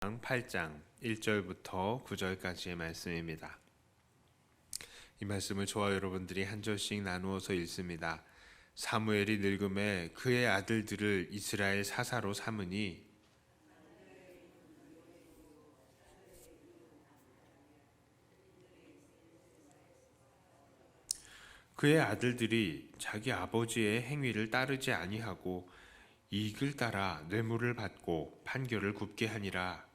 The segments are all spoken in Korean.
8장 1절부터 9절까지의 말씀입니다. 이 말씀을 저와 여러분들이 한 절씩 나누어서 읽습니다. 사무엘이 늙음에 그의 아들들을 이스라엘 사사로 삼으니 그의 아들들이 자기 아버지의 행위를 따르지 아니하고 이익을 따라 뇌물을 받고 판결을 굽게 하니라.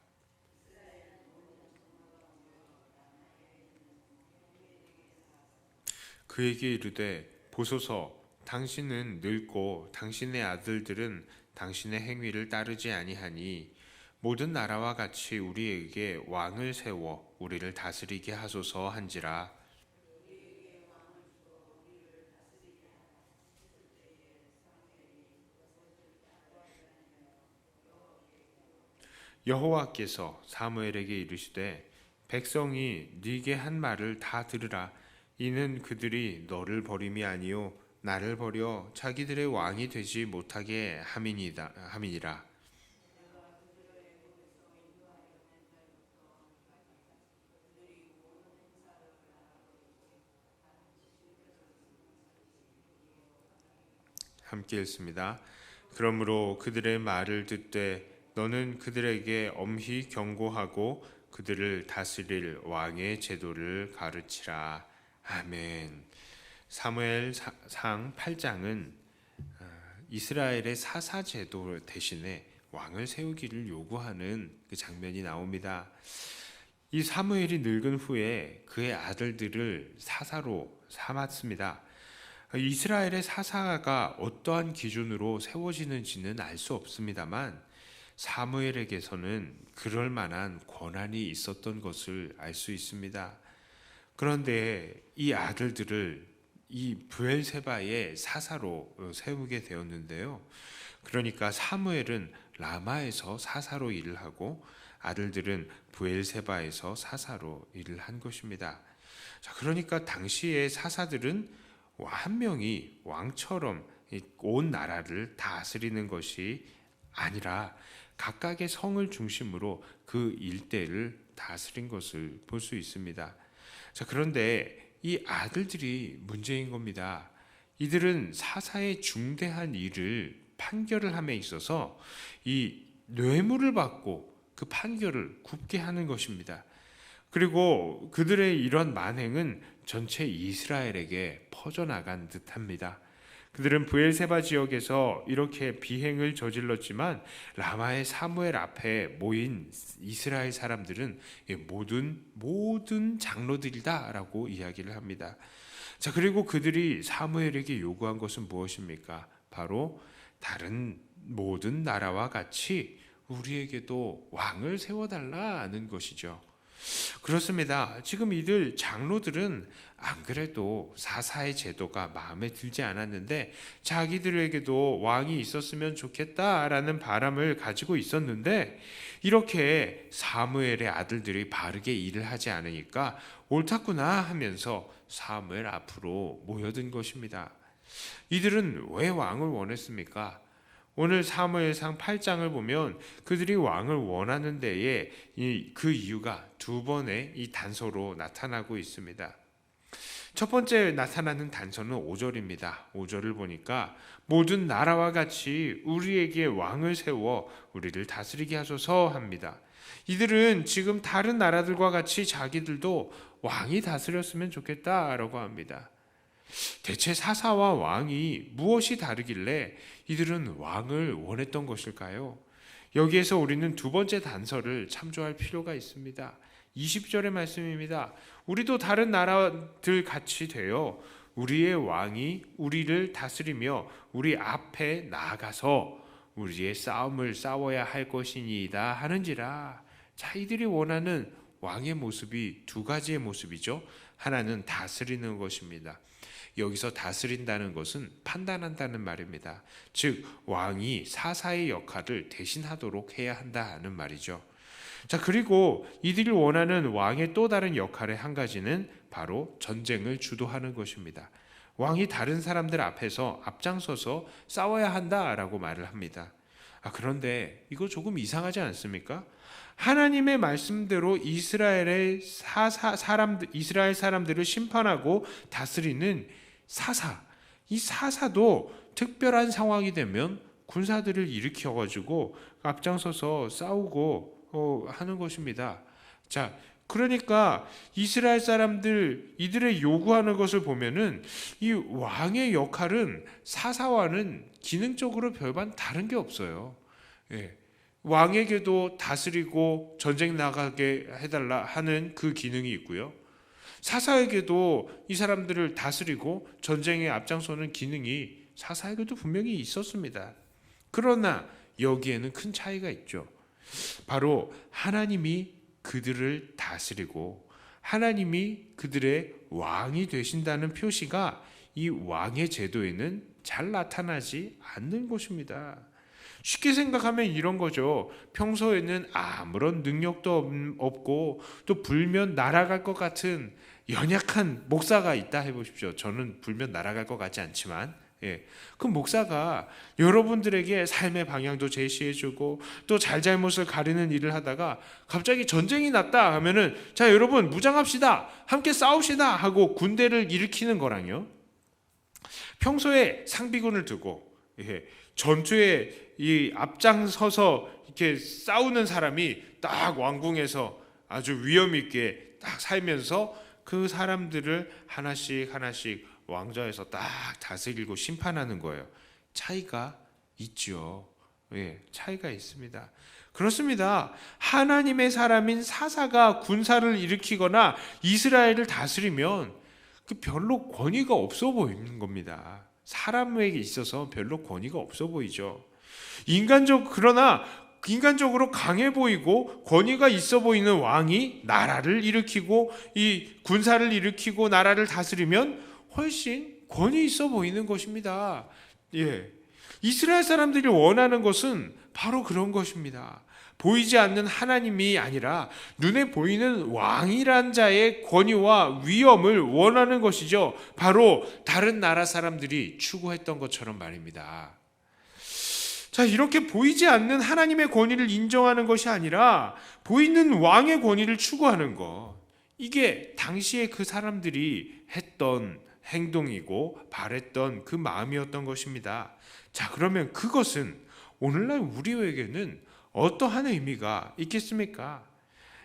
그에게 이르되 보소서 당신은 늙고 당신의 아들들은 당신의 행위를 따르지 아니하니 모든 나라와 같이 우리에게 왕을 세워 우리를 다스리게 하소서 한지라. 여호와께서 사무엘에게 이르시되 백성이 네게 한 말을 다 들으라 이는 그들이 너를 버림이 아니요 나를 버려 자기들의 왕이 되지 못하게 함이니라 함이니라 함께 읽습니다. 그러므로 그들의 말을 듣되 너는 그들에게 엄히 경고하고 그들을 다스릴 왕의 제도를 가르치라. 아멘. 사무엘 상 8장은 어, 이스라엘의 사사 제도 대신에 왕을 세우기를 요구하는 그 장면이 나옵니다. 이 사무엘이 늙은 후에 그의 아들들을 사사로 삼았습니다. 이스라엘의 사사가 어떠한 기준으로 세워지는지는 알 수 없습니다만 사무엘에게서는 그럴 만한 권한이 있었던 것을 알 수 있습니다. 그런데 이 아들들을 이 부엘세바의 사사로 세우게 되었는데요. 그러니까 사무엘은 라마에서 사사로 일을 하고 아들들은 부엘세바에서 사사로 일을 한 것입니다. 자, 그러니까 당시의 사사들은 한 명이 왕처럼 온 나라를 다스리는 것이 아니라 각각의 성을 중심으로 그 일대를 다스린 것을 볼 수 있습니다. 자, 그런데 이 아들들이 문제인 겁니다. 이들은 사사의 중대한 일을 판결을 함에 있어서 이 뇌물을 받고 그 판결을 굽게 하는 것입니다. 그리고 그들의 이런 만행은 전체 이스라엘에게 퍼져나간 듯합니다. 그들은 부엘세바 지역에서 이렇게 비행을 저질렀지만 라마의 사무엘 앞에 모인 이스라엘 사람들은 모든 모든 장로들이다라고 이야기를 합니다. 자 그리고 그들이 사무엘에게 요구한 것은 무엇입니까? 바로 다른 모든 나라와 같이 우리에게도 왕을 세워달라는 것이죠. 그렇습니다. 지금 이들 장로들은 안 그래도 사사의 제도가 마음에 들지 않았는데 자기들에게도 왕이 있었으면 좋겠다라는 바람을 가지고 있었는데 이렇게 사무엘의 아들들이 바르게 일을 하지 않으니까 옳다구나 하면서 사무엘 앞으로 모여든 것입니다. 이들은 왜 왕을 원했습니까? 오늘 사무엘상 8장을 보면 그들이 왕을 원하는 데에 그 이유가 두 번의 이 단서로 나타나고 있습니다. 첫 번째 나타나는 단서는 5절입니다. 5절을 보니까 모든 나라와 같이 우리에게 왕을 세워 우리를 다스리게 하소서 합니다. 이들은 지금 다른 나라들과 같이 자기들도 왕이 다스렸으면 좋겠다라고 합니다. 대체 사사와 왕이 무엇이 다르길래 이들은 왕을 원했던 것일까요? 여기에서 우리는 두 번째 단서를 참조할 필요가 있습니다. 20절의 말씀입니다. 우리도 다른 나라들 같이 되어 우리의 왕이 우리를 다스리며 우리 앞에 나아가서 우리의 싸움을 싸워야 할 것이니이다 하는지라. 자, 이들이 원하는 왕의 모습이 두 가지의 모습이죠. 하나는 다스리는 것입니다. 여기서 다스린다는 것은 판단한다는 말입니다. 즉 왕이 사사의 역할을 대신하도록 해야 한다는 말이죠. 자, 그리고 이들이 원하는 왕의 또 다른 역할의 한 가지는 바로 전쟁을 주도하는 것입니다. 왕이 다른 사람들 앞에서 앞장서서 싸워야 한다라고 말을 합니다. 아, 그런데 이거 조금 이상하지 않습니까? 하나님의 말씀대로 이스라엘의 사사, 사람들 이스라엘 사람들을 심판하고 다스리는 사사. 이 사사도 특별한 상황이 되면 군사들을 일으켜 가지고 앞장서서 싸우고 어, 하는 것입니다. 자, 그러니까 이스라엘 사람들 이들의 요구하는 것을 보면은 이 왕의 역할은 사사와는 기능적으로 별반 다른 게 없어요. 예. 왕에게도 다스리고 전쟁 나가게 해달라 하는 그 기능이 있고요. 사사에게도 이 사람들을 다스리고 전쟁에 앞장서는 기능이 사사에게도 분명히 있었습니다. 그러나 여기에는 큰 차이가 있죠. 바로 하나님이 그들을 다스리고 하나님이 그들의 왕이 되신다는 표시가 이 왕의 제도에는 잘 나타나지 않는 것입니다. 쉽게 생각하면 이런 거죠. 평소에는 아무런 능력도 없고 또 불면 날아갈 것 같은 연약한 목사가 있다 해보십시오. 저는 불면 날아갈 것 같지 않지만 예. 그 목사가 여러분들에게 삶의 방향도 제시해주고 또 잘잘못을 가리는 일을 하다가 갑자기 전쟁이 났다 하면은 자 여러분 무장합시다 함께 싸웁시다 하고 군대를 일으키는 거랑요. 평소에 상비군을 두고 예, 전투에 이 앞장서서 이렇게 싸우는 사람이 딱 왕궁에서 아주 위험 있게 딱 살면서 그 사람들을 하나씩 하나씩 왕좌에서 딱 다스리고 심판하는 거예요. 차이가 있죠. 예, 차이가 있습니다. 그렇습니다. 하나님의 사람인 사사가 군사를 일으키거나 이스라엘을 다스리면 그 별로 권위가 없어 보이는 겁니다. 사람에게 있어서 별로 권위가 없어 보이죠. 인간적 그러나 인간적으로 강해 보이고 권위가 있어 보이는 왕이 나라를 일으키고 이 군사를 일으키고 나라를 다스리면 훨씬 권위 있어 보이는 것입니다. 예. 이스라엘 사람들이 원하는 것은 바로 그런 것입니다. 보이지 않는 하나님이 아니라 눈에 보이는 왕이란 자의 권위와 위엄을 원하는 것이죠. 바로 다른 나라 사람들이 추구했던 것처럼 말입니다. 자, 이렇게 보이지 않는 하나님의 권위를 인정하는 것이 아니라 보이는 왕의 권위를 추구하는 것. 이게 당시에 그 사람들이 했던 행동이고 바랬던 그 마음이었던 것입니다. 자, 그러면 그것은 오늘날 우리에게는 어떠한 의미가 있겠습니까?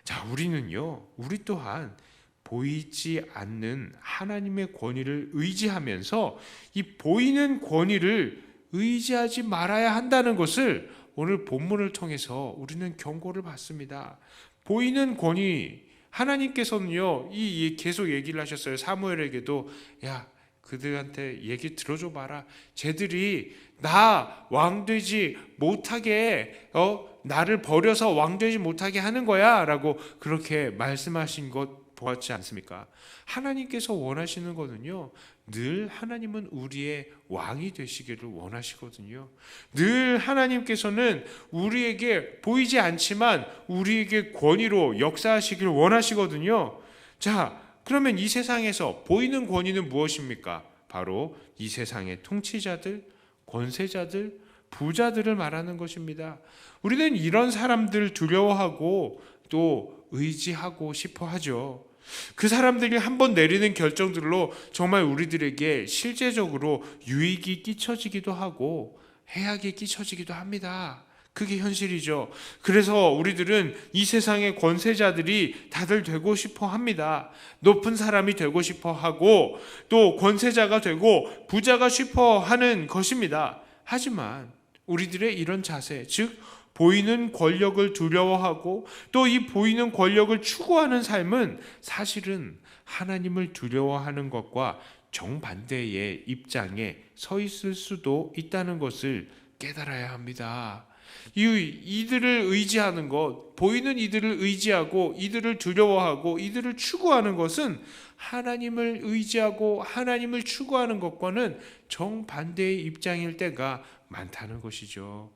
자, 우리는요, 우리 또한 보이지 않는 하나님의 권위를 의지하면서 이 보이는 권위를 의지하지 말아야 한다는 것을 오늘 본문을 통해서 우리는 경고를 받습니다. 보이는 권위, 하나님께서는요, 이 계속 얘기를 하셨어요. 사무엘에게도, 야, 그들한테 얘기 들어줘 봐라. 쟤들이 나 왕되지 못하게, 어, 나를 버려서 왕되지 못하게 하는 거야. 라고 그렇게 말씀하신 것 보았지 않습니까? 하나님께서 원하시는 거는요, 늘 하나님은 우리의 왕이 되시기를 원하시거든요. 늘 하나님께서는 우리에게 보이지 않지만 우리에게 권위로 역사하시기를 원하시거든요. 자, 그러면 이 세상에서 보이는 권위는 무엇입니까? 바로 이 세상의 통치자들, 권세자들, 부자들을 말하는 것입니다. 우리는 이런 사람들 두려워하고 또 의지하고 싶어 하죠. 그 사람들이 한 번 내리는 결정들로 정말 우리들에게 실제적으로 유익이 끼쳐지기도 하고 해악이 끼쳐지기도 합니다. 그게 현실이죠. 그래서 우리들은 이 세상의 권세자들이 다들 되고 싶어 합니다. 높은 사람이 되고 싶어 하고 또 권세자가 되고 부자가 싶어 하는 것입니다. 하지만 우리들의 이런 자세, 즉 보이는 권력을 두려워하고 또 이 보이는 권력을 추구하는 삶은 사실은 하나님을 두려워하는 것과 정반대의 입장에 서 있을 수도 있다는 것을 깨달아야 합니다. 이, 이들을 의지하는 것, 보이는 이들을 의지하고 이들을 두려워하고 이들을 추구하는 것은 하나님을 의지하고 하나님을 추구하는 것과는 정반대의 입장일 때가 많다는 것이죠.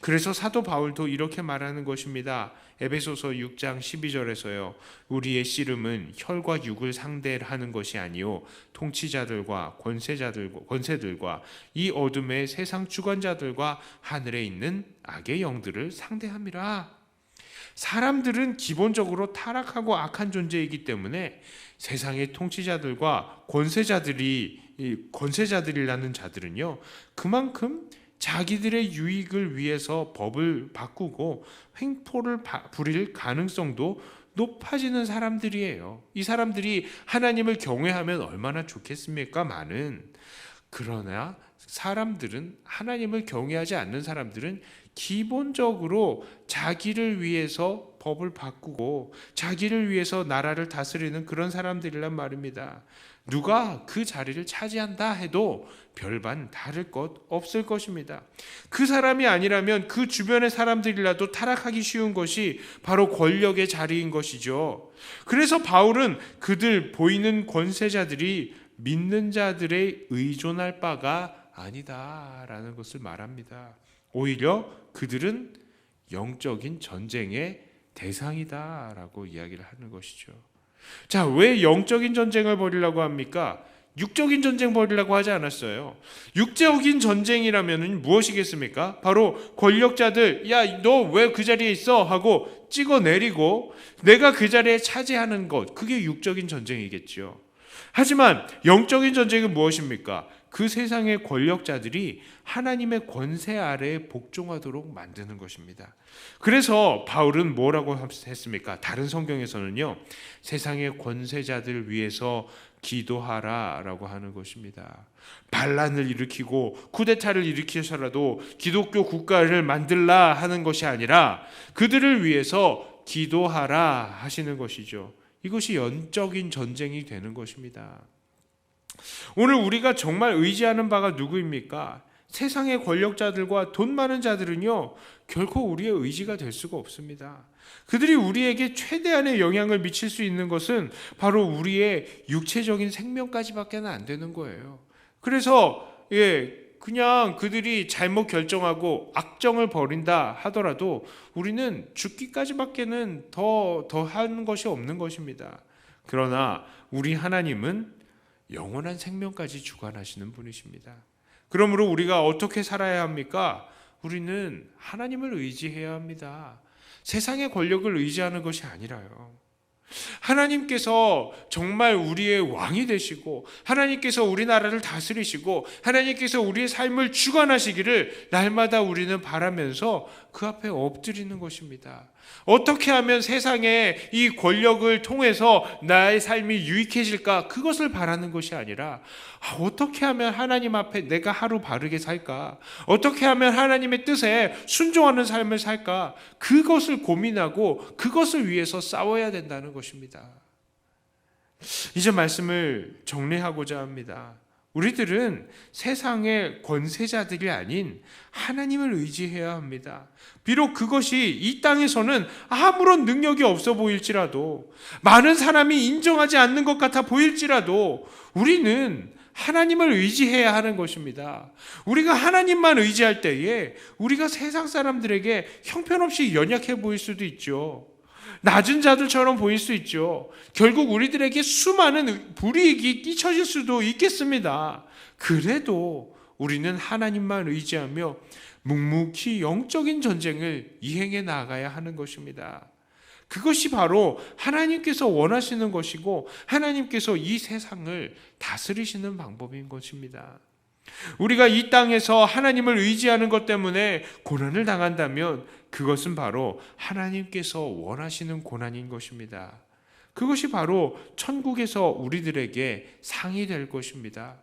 그래서 사도 바울도 이렇게 말하는 것입니다. 에베소서 6장 12절에서요. 우리의 씨름은 혈과 육을 상대하는 것이 아니요 통치자들과 권세자들과 권세들과 이 어둠의 세상 주관자들과 하늘에 있는 악의 영들을 상대함이라. 사람들은 기본적으로 타락하고 악한 존재이기 때문에 세상의 통치자들과 권세자들이 이 권세자들이라는 자들은요 그만큼 자기들의 유익을 위해서 법을 바꾸고 횡포를 바- 부릴 가능성도 높아지는 사람들이에요. 이 사람들이 하나님을 경외하면 얼마나 좋겠습니까? 많은 그러나 사람들은 하나님을 경외하지 않는 사람들은 기본적으로 자기를 위해서 법을 바꾸고 자기를 위해서 나라를 다스리는 그런 사람들이란 말입니다. 누가 그 자리를 차지한다 해도 별반 다를 것 없을 것입니다. 그 사람이 아니라면 그 주변의 사람들이라도 타락하기 쉬운 것이 바로 권력의 자리인 것이죠. 그래서 바울은 그들 보이는 권세자들이 믿는 자들의 의존할 바가 아니다라는 것을 말합니다. 오히려 그들은 영적인 전쟁의 대상이다라고 이야기를 하는 것이죠. 자, 왜 영적인 전쟁을 벌이려고 합니까? 육적인 전쟁 벌이려고 하지 않았어요. 육적인 전쟁이라면 무엇이겠습니까? 바로 권력자들, 야, 너 왜 그 자리에 있어? 하고 찍어 내리고 내가 그 자리에 차지하는 것, 그게 육적인 전쟁이겠죠. 하지만 영적인 전쟁은 무엇입니까? 그 세상의 권력자들이 하나님의 권세 아래에 복종하도록 만드는 것입니다. 그래서 바울은 뭐라고 했습니까? 다른 성경에서는요, 세상의 권세자들 위해서 기도하라 라고 하는 것입니다. 반란을 일으키고 쿠데타를 일으키서라도 기독교 국가를 만들라 하는 것이 아니라 그들을 위해서 기도하라 하시는 것이죠. 이것이 영적인 전쟁이 되는 것입니다. 오늘 우리가 정말 의지하는 바가 누구입니까? 세상의 권력자들과 돈 많은 자들은요, 결코 우리의 의지가 될 수가 없습니다. 그들이 우리에게 최대한의 영향을 미칠 수 있는 것은 바로 우리의 육체적인 생명까지밖에 안 되는 거예요. 그래서, 예, 그냥 그들이 잘못 결정하고 악정을 벌인다 하더라도 우리는 죽기까지밖에는 더, 더 하는 것이 없는 것입니다. 그러나 우리 하나님은 영원한 생명까지 주관하시는 분이십니다. 그러므로 우리가 어떻게 살아야 합니까? 우리는 하나님을 의지해야 합니다. 세상의 권력을 의지하는 것이 아니라요. 하나님께서 정말 우리의 왕이 되시고 하나님께서 우리나라를 다스리시고 하나님께서 우리의 삶을 주관하시기를 날마다 우리는 바라면서 그 앞에 엎드리는 것입니다. 어떻게 하면 세상에 이 권력을 통해서 나의 삶이 유익해질까? 그것을 바라는 것이 아니라 아, 어떻게 하면 하나님 앞에 내가 하루 바르게 살까? 어떻게 하면 하나님의 뜻에 순종하는 삶을 살까? 그것을 고민하고 그것을 위해서 싸워야 된다는 것입니다. 이제 말씀을 정리하고자 합니다. 우리들은 세상의 권세자들이 아닌 하나님을 의지해야 합니다. 비록 그것이 이 땅에서는 아무런 능력이 없어 보일지라도, 많은 사람이 인정하지 않는 것 같아 보일지라도, 우리는 하나님을 의지해야 하는 것입니다. 우리가 하나님만 의지할 때에 우리가 세상 사람들에게 형편없이 연약해 보일 수도 있죠. 낮은 자들처럼 보일 수 있죠. 결국 우리들에게 수많은 불이익이 끼쳐질 수도 있겠습니다. 그래도 우리는 하나님만 의지하며 묵묵히 영적인 전쟁을 이행해 나가야 하는 것입니다. 그것이 바로 하나님께서 원하시는 것이고 하나님께서 이 세상을 다스리시는 방법인 것입니다. 우리가 이 땅에서 하나님을 의지하는 것 때문에 고난을 당한다면 그것은 바로 하나님께서 원하시는 고난인 것입니다. 그것이 바로 천국에서 우리들에게 상이 될 것입니다.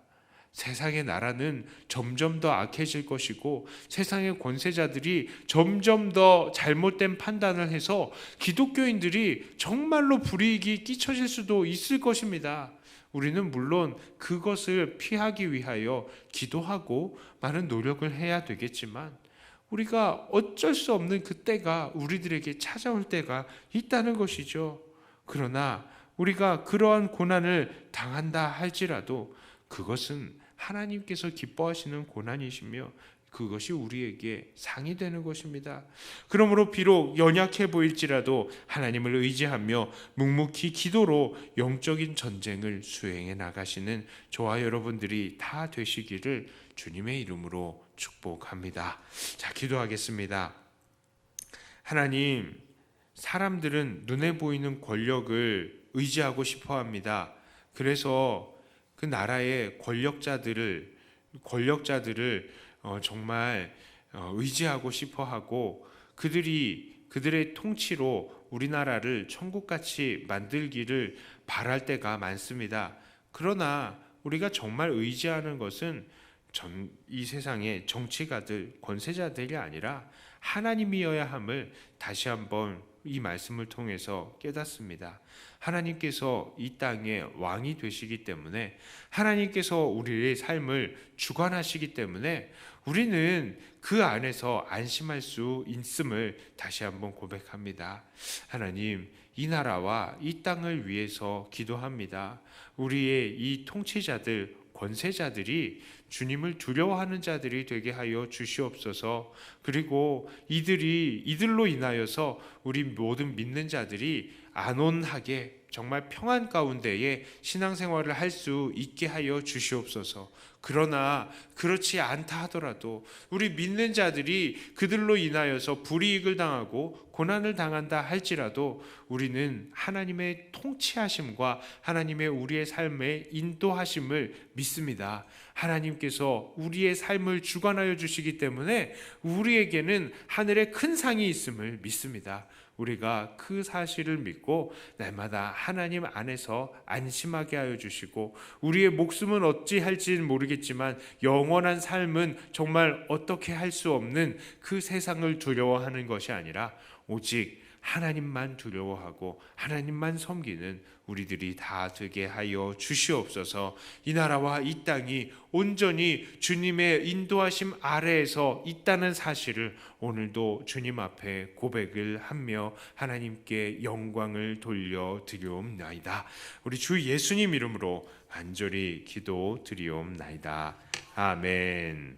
세상의 나라는 점점 더 악해질 것이고 세상의 권세자들이 점점 더 잘못된 판단을 해서 기독교인들이 정말로 불이익이 끼쳐질 수도 있을 것입니다. 우리는 물론 그것을 피하기 위하여 기도하고 많은 노력을 해야 되겠지만 우리가 어쩔 수 없는 그때가 우리들에게 찾아올 때가 있다는 것이죠. 그러나 우리가 그러한 고난을 당한다 할지라도 그것은 하나님께서 기뻐하시는 고난이시며 그것이 우리에게 상이 되는 것입니다. 그러므로 비록 연약해 보일지라도 하나님을 의지하며 묵묵히 기도로 영적인 전쟁을 수행해 나가시는 저와 여러분들이 다 되시기를 주님의 이름으로 축복합니다. 자, 기도하겠습니다. 하나님, 사람들은 눈에 보이는 권력을 의지하고 싶어 합니다. 그래서 그 나라의 권력자들을 권력자들을 어, 정말 어, 의지하고 싶어 하고 그들이 그들의 통치로 우리나라를 천국같이 만들기를 바랄 때가 많습니다. 그러나 우리가 정말 의지하는 것은 전, 이 세상의 정치가들, 권세자들이 아니라 하나님이어야 함을 다시 한번 이 말씀을 통해서 깨닫습니다. 하나님께서 이 땅의 왕이 되시기 때문에 하나님께서 우리의 삶을 주관하시기 때문에 우리는 그 안에서 안심할 수 있음을 다시 한번 고백합니다. 하나님, 이 나라와 이 땅을 위해서 기도합니다. 우리의 이 통치자들, 권세자들이 주님을 두려워하는 자들이 되게 하여 주시옵소서. 그리고 이들이 이들로 인하여서 우리 모든 믿는 자들이 안온하게 정말 평안 가운데에 신앙생활을 할 수 있게 하여 주시옵소서. 그러나 그렇지 않다 하더라도 우리 믿는 자들이 그들로 인하여서 불이익을 당하고 고난을 당한다 할지라도 우리는 하나님의 통치하심과 하나님의 우리의 삶의 인도하심을 믿습니다. 하나님께서 우리의 삶을 주관하여 주시기 때문에 우리에게는 하늘의 큰 상이 있음을 믿습니다. 우리가 그 사실을 믿고 날마다 하나님 안에서 안심하게 하여 주시고 우리의 목숨은 어찌 할지는 모르겠지만 영원한 삶은 정말 어떻게 할 수 없는 그 세상을 두려워하는 것이 아니라 오직 하나님만 두려워하고 하나님만 섬기는 우리들이 다 되게 하여 주시옵소서. 이 나라와 이 땅이 온전히 주님의 인도하심 아래에서 있다는 사실을 오늘도 주님 앞에 고백을 하며 하나님께 영광을 돌려 드리옵나이다. 우리 주 예수님 이름으로 간절히 기도 드리옵나이다. 아멘.